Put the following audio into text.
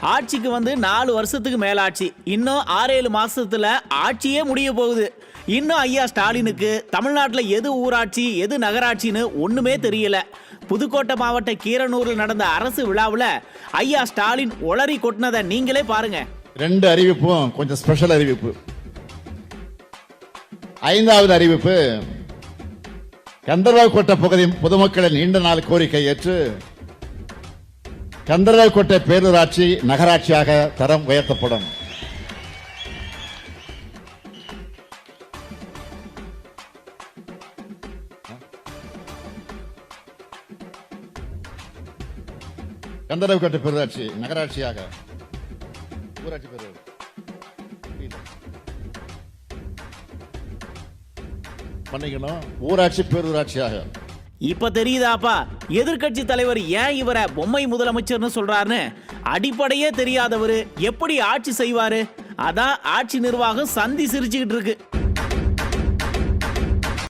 ஆட்சிக்கு வந்து நாலு வருஷத்துக்கு மேலாட்சி இன்னும் ஆறேழு மாசத்துல ஆட்சியே முடிய போகுது. இன்னும் ஐயா ஸ்டாலினுக்கு தமிழ்நாட்டில் எது ஊராட்சி எது நகராட்சின்னு ஒண்ணுமே தெரியல. புதுக்கோட்டை மாவட்ட கீரனூரில் நடந்த அரசு விழாவில் ஐயா ஸ்டாலின் ஒளரி கொட்டினதை நீங்களே பாருங்க. ரெண்டு அறிவிப்பும் கொஞ்சம் ஸ்பெஷல் அறிவிப்பு. ஐந்தாவது அறிவிப்பு கந்தர்வால் கோட்டை பகுதி பொதுமக்களின் நீண்ட நாள் கோரிக்கை ஏற்று கந்தர்வால் கோட்டை பேரூராட்சி நகராட்சியாக தரம் உயர்த்தப்படும். கந்தர்வால் கோட்டை பேரூராட்சி நகராட்சியாக. ஊராட்சி பேரூர். பண்ணிக்கணும் ஊராட்சி பேரூராட்சியாக. இப்ப தெரியுதாப்பா? எதிர்க்கட்சி தலைவர் ஏன் இவரை பொம்மை முதலமைச்சர்னு சொல்றாருன்னு? அடிப்படையே தெரியாதவரு எப்படி ஆட்சி செய்வாரு? அதான் ஆட்சி நிர்வாகம் சந்தி சிரிச்சுக்கிட்டு இருக்கு.